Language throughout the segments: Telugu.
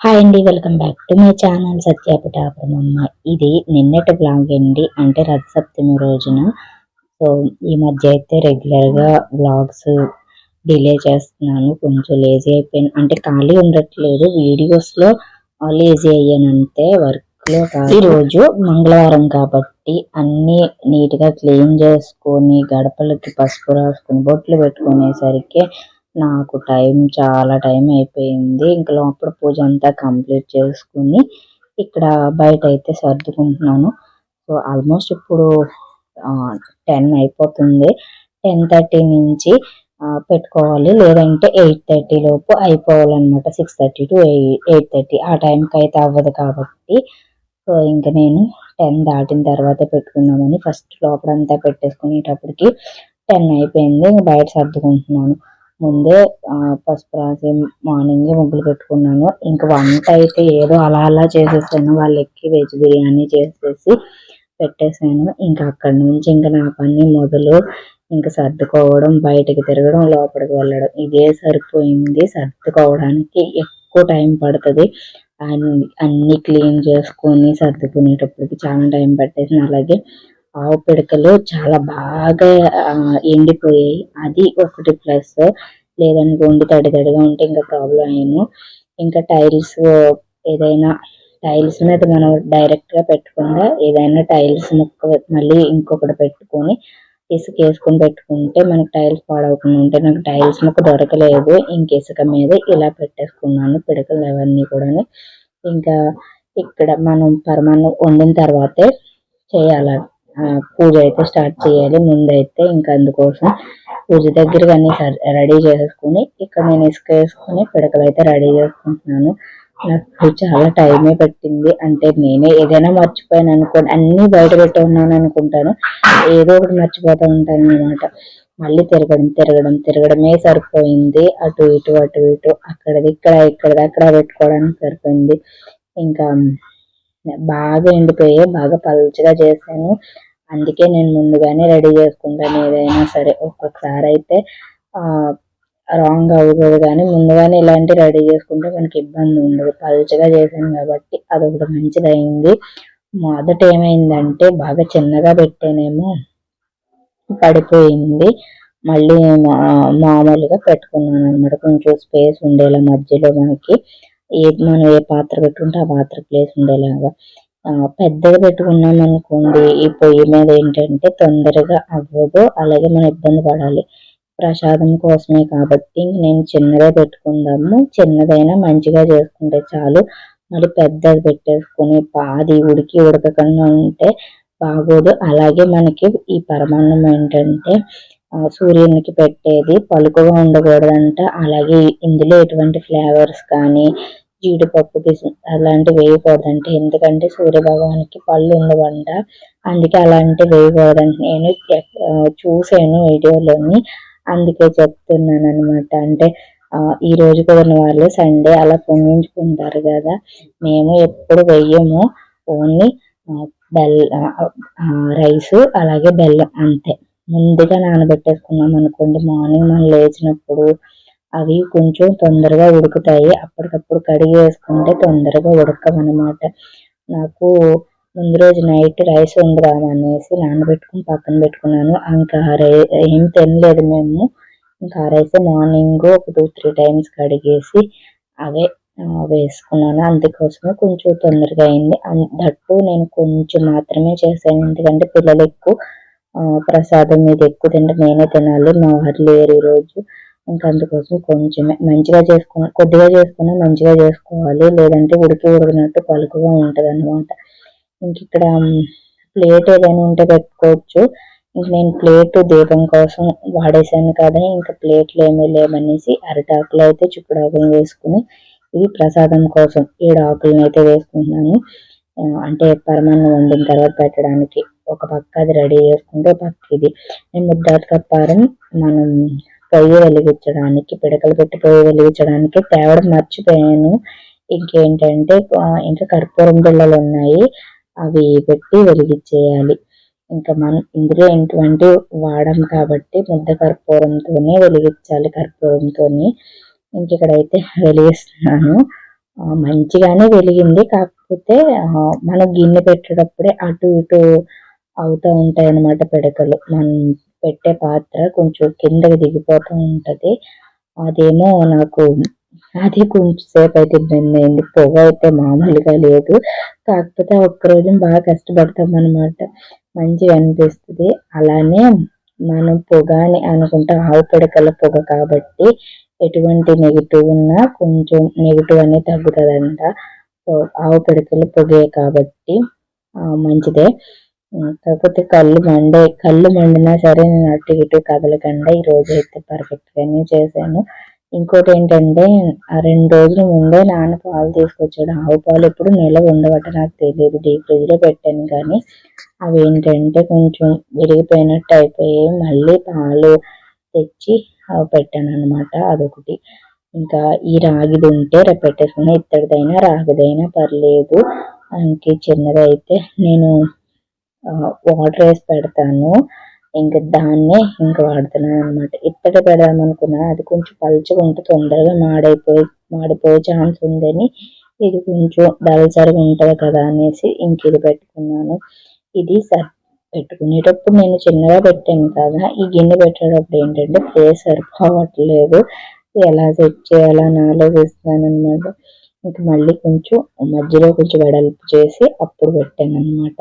హాయ్ అండి welcome back to my channel సత్యాపిఠాపురమమ్మ ఇది నిన్నటి బ్లాగ్ అండి అంటే రథసప్తమి రోజున. సో ఈ మధ్య అయితే రెగ్యులర్గా బ్లాగ్స్ డిలే చేస్తున్నాను కొంచెం లేజీ అయిపోయాను. అంటే ఖాళీ ఉండట్లేదు వీడియోస్లో లేజీ అయ్యాను అంతే వర్క్లో ఈరోజు రోజు మంగళవారం కాబట్టి అన్నీ నీట్గా క్లీన్ చేసుకొని గడపలకి పసుపు రాసుకొని బొట్లు పెట్టుకునేసరికి నాకు టైం చాలా టైం అయిపోయింది. ఇంకా లోపల పూజ అంతా కంప్లీట్ చేసుకుని ఇక్కడ బయట అయితే సర్దుకుంటున్నాను. సో ఆల్మోస్ట్ ఇప్పుడు టెన్ అయిపోతుంది. టెన్ థర్టీ నుంచి పెట్టుకోవాలి. లేదంటే ఎయిట్ థర్టీ లోపు అయిపోవాలన్నమాట. Six thirty to eight thirty ఆ టైంకి అయితే అవ్వదు కాబట్టి. సో ఇంకా నేను టెన్ దాటిన తర్వాత పెట్టుకుందామని ఫస్ట్ లోపలంతా పెట్టేసుకునేటప్పటికి టెన్ అయిపోయింది. బయట సర్దుకుంటున్నాను. ముందే పసుపు రాసి మార్నింగ్ ముగ్గులు పెట్టుకున్నాను. ఇంకా వంట అయితే ఏదో అలా అలా చేసేసాను. వాళ్ళకి వెజ్ బిర్యానీ చేసేసి పెట్టేశాను. ఇంకా అక్కడి నుంచి ఇంకా నా పని మొదలు ఇంకా సర్దుకోవడం బయటకి తిరగడం లోపలికి వెళ్ళడం. ఇదే సరిపోయింది. సర్దుకోవడానికి ఎక్కువ టైం పడుతుంది. అన్ని క్లీన్ చేసుకొని సర్దుకునేటప్పటికి చాలా టైం పట్టేసింది. అలాగే ఆవు పిడకలు చాలా బాగా ఎండిపోయాయి. అది ఒకటి ప్లస్. లేదనుకోండి తడి తడిగా ఉంటే ఇంకా ప్రాబ్లం అయ్యాను ఇంకా టైల్స్ ఏదైనా టైల్స్ మీద మనం డైరెక్ట్గా పెట్టకుండా ఏదైనా టైల్స్ ముక్క మళ్ళీ ఇంకొకటి పెట్టుకొని ఇసుక వేసుకొని పెట్టుకుంటే మనకి టైల్స్ పాడవకుండా ఉంటే నాకు టైల్స్ ముక్క దొరకలేదు. ఇంక ఇసుక మీద ఇలా పెట్టేసుకున్నాను పిడకలు అవన్నీ కూడా ఇంకా ఇక్కడ మనం పరమాన్నం వండిన తర్వాతే చేయాలి? పూజ అయితే స్టార్ట్ చేయాలి. ముందైతే ఇంకా అందుకోసం పూజ దగ్గరగా అన్ని రెడీ చేసేసుకుని ఇక్కడ నేను ఇసుక వేసుకుని పిడకలు అయితే రెడీ చేసుకుంటున్నాను. నాకు చాలా టైమే పట్టింది. అంటే నేనే ఏదైనా మర్చిపోయాను అనుకోండి అన్ని బయట పెట్టి ఉన్నాను అనుకుంటాను. ఏదో ఒకటి మర్చిపోతూ ఉంటాను అనమాట మళ్ళీ తిరగడం తిరగడం తిరగడమే సరిపోయింది. అటు ఇటు అటు ఇటు అక్కడది ఇక్కడ ఇక్కడది అక్కడ పెట్టుకోవడానికి సరిపోయింది. ఇంకా బాగా ఎండిపోయి బాగా పలుచగా చేశాను. అందుకే నేను ముందుగానే రెడీ చేసుకుంటాను ఏదైనా సరే. ఒక్కొక్కసారి అయితే రాంగ్ అవ్వదు కానీ ముందుగానే ఇలాంటి రెడీ చేసుకుంటే మనకి ఇబ్బంది ఉండదు. పలుచగా చేశాను కాబట్టి అదొకటి మంచిదైంది. మొదట ఏమైందంటే బాగా చిన్నగా పెట్టానేమో పడిపోయింది. మళ్ళీ మామూలుగా పెట్టుకున్నాను అనమాట కొంచెం స్పేస్ ఉండేలా మధ్యలో మనకి. ఏ మనం ఏ పాత్ర పెట్టుకుంటే ఆ పాత్ర ప్లేస్ ఉండేలాగా. పెద్దది పెట్టుకున్నాం అనుకోండి ఈ పొయ్యి మీద ఏంటంటే తొందరగా అవ్వదు అలాగే మనం ఇబ్బంది పడాలి. ప్రసాదం కోసమే కాబట్టి నేను చిన్నదే పెట్టుకుందాము చిన్నదైనా మంచిగా చేసుకుంటే చాలు. మళ్ళీ పెద్దది పెట్టేసుకుని పాది ఉడికి ఉడకకుండా ఉంటే బాగోదు. అలాగే మనకి ఈ పరమాన్నం ఏంటంటే సూర్యునికి పెట్టేది పలుకుగా ఉండకూడదంట. అలాగే ఇందులో ఎటువంటి ఫ్లేవర్స్ కానీ జీడిపప్పు అలాంటివి వేయకూడదంట. ఎందుకంటే సూర్యభగవానికి పళ్ళు ఉండవంట. అందుకే అలాంటివి వేయకూడదంట. నేను చూసాను వీడియోలోని. అందుకే చెప్తున్నాను అనమాట అంటే ఈ రోజు కుదిరిన వాళ్ళు సండే అలా పొంగించుకుంటారు కదా. మేము ఎప్పుడు వెయ్యము. ఓన్లీ బెల్ రైస్ అలాగే బెల్లం అంతే. ముందుగా నానబెట్టేసుకున్నాం అనుకోండి. మార్నింగ్ మనం లేచినప్పుడు అవి కొంచెం తొందరగా ఉడుకుతాయి. అప్పటికప్పుడు కడిగి వేసుకుంటే తొందరగా ఉడకమన్నమాట నాకు ముందు రోజు నైట్ రైస్ వండుదామనేసి నానబెట్టుకుని పక్కన పెట్టుకున్నాను. ఇంకా ఏం తినలేదు మేము. ఇంకా రైస్ మార్నింగ్ ఒక టూ త్రీ టైమ్స్ కడిగేసి అవే వేసుకున్నాను. అందుకోసమే కొంచెం తొందరగా అయింది. దట్టు నేను కొంచెం మాత్రమే చేశాను. ఎందుకంటే పిల్లలు ఎక్కువ ప్రసాదం మీద ఎక్కువ తింటే నేనే తినాలి మా వారు లేరు ఈరోజు. ఇంకా అందుకోసం కొంచెమే. మంచిగా చేసుకున్న కొద్దిగా చేసుకున్నా మంచిగా చేసుకోవాలి. లేదంటే ఉడికి ఉడికినట్టు పలుకుగా ఉంటుంది అనమాట ఇంక ఇక్కడ ప్లేట్ ఏదైనా ఉంటే పెట్టుకోవచ్చు. ఇంక నేను ప్లేట్ దీపం కోసం వాడేసాను కదా ఇంకా ప్లేట్లు ఏమీ లేవనేసి అరిటాకులు అయితే చుక్కడాకులు వేసుకుని ఇది ప్రసాదం కోసం. ఏడు ఆకులను అయితే వేసుకుంటున్నాను. అంటే పరమాన్నం వండిన తర్వాత పెట్టడానికి. ఒక పక్క అది రెడీ చేసుకుంటే పక్క ఇది. నేను ముద్దాత కప్పారం మనం పొయ్యి వెలిగించడానికి పిడకలు పెట్టి పొయ్యి వెలిగించడానికి తేవడం మర్చిపోయాను. ఇంకేంటంటే ఇంకా కర్పూరం బిళ్ళలు ఉన్నాయి. అవి పెట్టి వెలిగించేయాలి. ఇంకా మనం ఇందులో ఎటువంటి వాడం కాబట్టి ముద్ద కర్పూరంతోనే వెలిగించాలి కర్పూరంతో ఇంక ఇక్కడైతే వెలిగిస్తున్నాను. మంచిగానే వెలిగింది. కాకపోతే మనం గిన్నె పెట్టేటప్పుడే అటు ఇటు అవుతూ ఉంటాయి అన్నమాట పిడకలు. మనం పెట్టే పాత్ర కొంచెం కిందకి దిగిపోతూ ఉంటది. అదేమో నాకు అది కొంచెం సేపు అయితే ఇబ్బంది అయింది పొగ అయితే మామూలుగా లేదు. కాకపోతే ఒక్కరోజు బాగా కష్టపడతాం అనమాట మంచిగా అనిపిస్తుంది. అలానే మనం పొగ అని అనుకుంటే. ఆవు పిడకల పొగ కాబట్టి ఎటువంటి నెగిటివ్ ఉన్నా కొంచెం నెగిటివ్ అనేది తగ్గుతుందంట. సో ఆవు పిడకలు పొగే కాబట్టి మంచిదే. కాకపోతే కళ్ళు మండే కళ్ళు మండినా సరే నేను అటు ఇటు కదలకుండా ఈ రోజు అయితే పర్ఫెక్ట్ గానే చేశాను. ఇంకోటి ఏంటంటే ఆ రెండు రోజుల ముందే నాన్న పాలు తీసుకొచ్చాడు. ఆవు పాలు ఎప్పుడు నిలవ ఉండవట నాకు తెలియదు. డీప్ ఫ్రిడ్జ్లో పెట్టాను కానీ అవి ఏంటంటే కొంచెం విరిగిపోయినట్టు అయిపోయి మళ్ళీ పాలు తెచ్చి అవి పెట్టాను అనమాట అదొకటి. ఇంకా ఈ రాగిది ఉంటే రేపు పెట్టేసుకున్న. ఇత్తడిదైనా రాగిదైనా పర్లేదు. ఇంకే చిన్నదైతే నేను వాటర్ వేసి పెడతాను. ఇంకా దాన్నే ఇంకా వాడుతున్నాను అనమాట ఇత్తడి పెడదాం అనుకున్నా అది కొంచెం పలుచగా ఉంటే తొందరగా మాడైపోయి మాడిపోయే ఛాన్స్ ఉందని ఇది కొంచెం దళసరిగా ఉంటుంది కదా అనేసి ఇంక ఇది పెట్టుకున్నాను. ఇది సర్ పెట్టుకునేటప్పుడు నేను చిన్నగా పెట్టాను కదా ఈ గిన్నె పెట్టేటప్పుడు ఏంటంటే ప్లేస్ సరిపోవట్లేదు ఎలా సెట్ చేయాలని ఆలోచిస్తున్నాను అనమాట ఇంకా మళ్ళీ కొంచెం మధ్యలో కొంచెం వెడల్పు చేసి అప్పుడు పెట్టాను అనమాట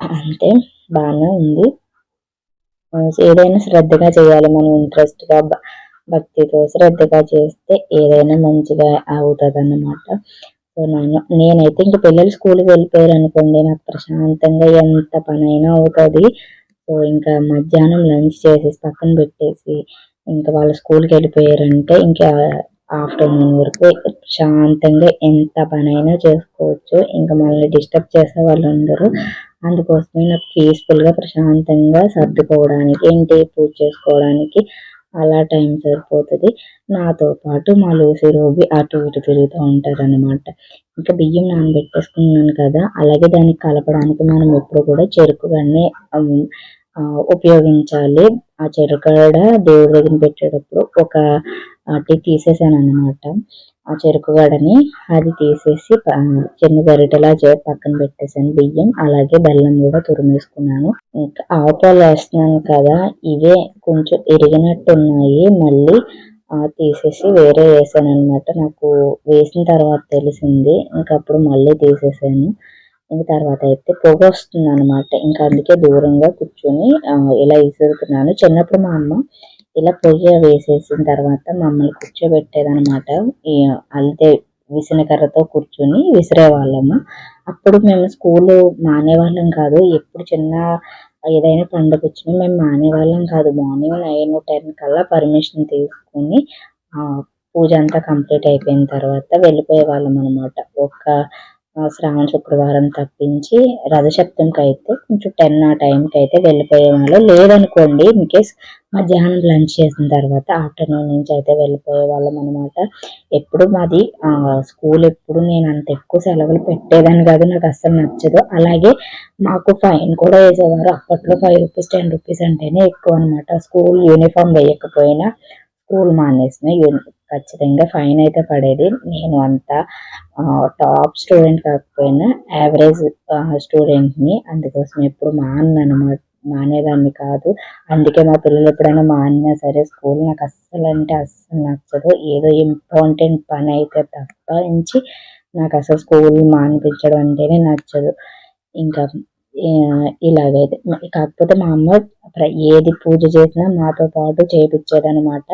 అంటే బాగానే ఉంది. ఏదైనా శ్రద్ధగా చేయాలి. మనం ఇంట్రెస్ట్గా భక్తితో శ్రద్ధగా చేస్తే ఏదైనా మంచిగా అవుతుంది అన్నమాట సో నేను నేనైతే ఇంక పిల్లలు స్కూల్కి వెళ్ళిపోయారు అనుకోండి నాకు ప్రశాంతంగా ఎంత పనైనా అవుతుంది. సో ఇంకా మధ్యాహ్నం లంచ్ చేసేసి పక్కన పెట్టేసి ఇంకా వాళ్ళు స్కూల్కి వెళ్ళిపోయారంటే ఇంకా ఆఫ్టర్నూన్ వరకు ప్రశాంతంగా ఎంత పని అయినా చేసుకోవచ్చు. ఇంకా మనల్ని డిస్టర్బ్ చేసే వాళ్ళు ఉండరు. అందుకోసమే నాకు పీస్ఫుల్గా ప్రశాంతంగా సర్దుకోవడానికి ఏంటి పూజ చేసుకోవడానికి అలా టైం సరిపోతుంది. నాతో పాటు మా లూసి రోగి అటు ఇటు తిరుగుతూ ఉంటారనమాట ఇంకా బియ్యం నానబెట్టేసుకున్నాను కదా అలాగే దానికి కలపడానికి మనం ఎప్పుడు కూడా చెరుకు కానీ ఉపయోగించాలి. ఆ చెరుకడ దేవుడి దగ్గర పెట్టేటప్పుడు ఒక అట్టి తీసేసాను అనమాట ఆ చెరుకు గడని అది తీసేసి చిన్న గరిటెలా చే పక్కన పెట్టేసాను బియ్యం. అలాగే బెల్లం కూడా తురిమేసుకున్నాను. ఇంకా ఆవుపాలు వేస్తున్నాను కదా ఇవే కొంచెం ఇరిగినట్టు ఉన్నాయి మళ్ళీ తీసేసి వేరే వేసాను అనమాట నాకు వేసిన తర్వాత తెలిసింది. ఇంకప్పుడు మళ్ళీ తీసేసాను. ఇంక తర్వాత అయితే పొగ వస్తుంది అనమాట ఇంకా అందుకే దూరంగా కూర్చొని ఇలా విసురుతున్నాను చిన్నప్పుడు మా అమ్మ ఇలా పొయ్యి వేసేసిన తర్వాత మమ్మల్ని కూర్చోబెట్టేదన్నమాట. అంతే విసనకర్రతో కూర్చొని విసిరేవాళ్ళము. అప్పుడు మేము స్కూల్ మానేవాళ్ళం కాదు. ఎప్పుడు చిన్న ఏదైనా పండుగ వచ్చినా మేము మానేవాళ్ళం కాదు. మార్నింగ్ నైన్ టెన్ కల్లా పర్మిషన్ తీసుకుని పూజ అంతా కంప్లీట్ అయిపోయిన తర్వాత వెళ్ళిపోయే వాళ్ళం అనమాట ఒక శ్రావణ శుక్రవారం తప్పించి రథసప్తమికి అయితే కొంచెం టెన్ ఆ టైంకి అయితే వెళ్ళిపోయే వాళ్ళం లేదనుకోండి ఇన్ కేస్ మధ్యాహ్నం లంచ్ చేసిన తర్వాత ఆఫ్టర్నూన్ నుంచి అయితే వెళ్ళిపోయే వాళ్ళం అనమాట ఎప్పుడు మాది స్కూల్ ఎప్పుడు నేను అంత ఎక్కువ సెలవులు పెట్టేదాన్ని కాదు నాకు అస్సలు నచ్చదు. అలాగే మాకు ఫైన్ కూడా వేసేవారు. అప్పట్లో ఫైవ్ రూపీస్ టెన్ రూపీస్ అంటేనే ఎక్కువ అనమాట స్కూల్ యూనిఫామ్ వేయకపోయినా స్కూల్ మానేసిన ఖచ్చితంగా ఫైన్ అయితే పడేది. నేను అంత టాప్ స్టూడెంట్ కాకపోయినా యావరేజ్ స్టూడెంట్ని అందుకోసం ఎప్పుడు మానను. మానేదాన్ని కాదు. అందుకే మా పిల్లలు ఎప్పుడైనా మానినా సరే స్కూల్ నాకు అస్సలు అంటే అస్సలు నచ్చదు. ఏదో ఇంపార్టెంట్ పని అయితే తప్ప నుంచి నాకు అసలు స్కూల్ మానిపించడం అంటేనే నచ్చదు. ఇంకా ఇలాగైతే. కాకపోతే మా అమ్మ ఏది పూజ చేసినా మాతో పాటు చేపించేదన్నమాట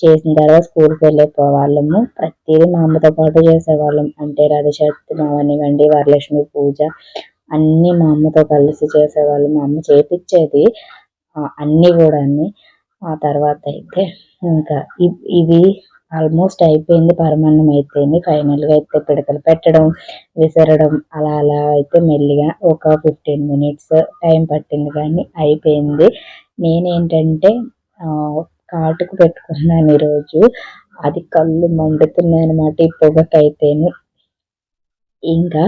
చేసిన తర్వాత స్కూల్కి వెళ్ళిపోవాళ్ళము ప్రతిదీ మా అమ్మతో పాటు చేసేవాళ్ళం. అంటే రథసప్తమి మావనివ్వండి వరలక్ష్మి పూజ అన్నీ మా అమ్మతో కలిసి చేసేవాళ్ళం. మా అమ్మ చేపించేది అన్నీ కూడా అన్ని ఆ తర్వాత అయితే ఇంకా ఇవి ఆల్మోస్ట్ అయిపోయింది పరమాన్నం అయిపోయింది. ఫైనల్గా అయితే పిడకలు పెట్టడం విసరడం అలా అలా అయితే మెల్లిగా ఒక ఫిఫ్టీన్ మినిట్స్ టైం పట్టింది కానీ అయిపోయింది. నేనేంటంటే కాటుకు పెట్టుకున్నాను ఈరోజు. అది కళ్ళు మండుతున్నాయి అనమాట ఈ పొగకైతేను. ఇంకా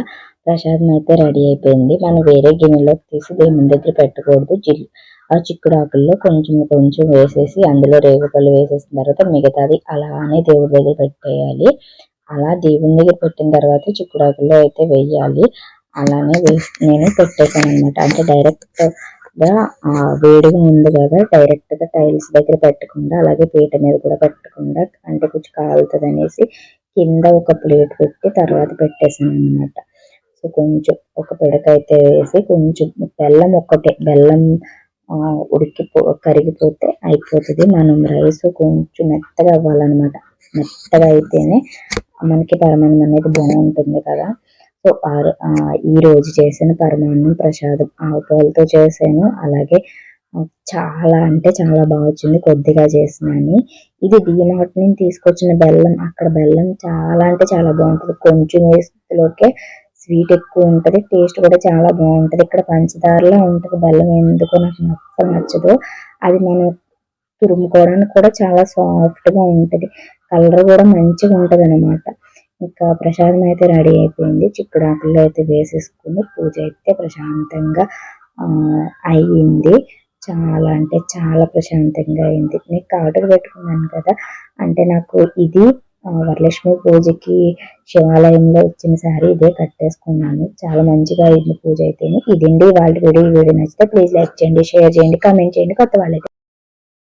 ప్రసాదం అయితే రెడీ అయిపోయింది. మనం వేరే గిన్నెలోకి తీసి దేవుని దగ్గర పెట్టకూడదు. జిల్లు ఆ చిక్కుడు ఆకుల్లో కొంచెం కొంచెం వేసేసి అందులో రేగుపళ్ళు వేసేసిన తర్వాత మిగతాది అలానే దేవుడి దగ్గర పెట్టేయాలి. అలా దేవుని దగ్గర పెట్టిన తర్వాత చిక్కుడాకుల్లో అయితే వేయాలి. అలానే వేసి నేను పెట్టేశాను అనమాట అంటే డైరెక్ట్గా ఆ వేడిగా ఉంది కదా డైరెక్ట్గా టైల్స్ దగ్గర పెట్టకుండా అలాగే పీట మీద కూడా పెట్టకుండా అంటే కొంచెం కాలుతుంది అనేసి కింద ఒక ప్లేట్ పెట్టి తర్వాత పెట్టేశాను అనమాట సో కొంచెం ఒక పిడక అయితే వేసి కొంచెం బెల్లం ఒక్కటే బెల్లం ఉడికిపో కరిగిపోతే అయిపోతుంది. మనం రైస్ కొంచెం మెత్తగా అవ్వాలన్నమాట. మెత్తగా అయితేనే మనకి పరమాన్నం అనేది బాగుంటుంది కదా. సో ఆ ఈ రోజు చేసిన పరమాన్నం ప్రసాదం ఆవు పాలతో చేశాను. అలాగే చాలా అంటే చాలా బాగా వచ్చింది. కొద్దిగా చేసినాని. ఇది డీమార్ట్ నుంచి తీసుకొచ్చిన బెల్లం. అక్కడ బెల్లం చాలా అంటే చాలా బాగుంటుంది. కొంచెం వేసేలోకే స్వీట్ ఎక్కువ ఉంటుంది టేస్ట్ కూడా చాలా బాగుంటుంది. ఇక్కడ పంచదారలో ఉంటుంది బెల్లం ఎందుకో నాకు నచ్చ నచ్చదు. అది మనం తురుముకోవడానికి కూడా చాలా సాఫ్ట్గా ఉంటుంది. కలర్ కూడా మంచిగా ఉంటుంది అనమాట ఇంకా ప్రసాదం అయితే రెడీ అయిపోయింది. చిక్కుడాకుల్లో అయితే వేసేసుకుని పూజ అయితే ప్రశాంతంగా అయ్యింది చాలా అంటే చాలా ప్రశాంతంగా అయింది. నేను ఆర్డర్ పెట్టుకున్నాను కదా అంటే నాకు ఇది వరలక్ష్మి పూజకి శివాలయంలో ఇచ్చిన శారీ ఇదే కట్టేసుకున్నాను. చాలా మంచిగా అయింది పూజ అయితే ఇదండి వాళ్ళ వీడియో. ఈ వీడియో నచ్చితే ప్లీజ్ లైక్ చేయండి షేర్ చేయండి కామెంట్ చేయండి. కొత్త వాళ్ళైతే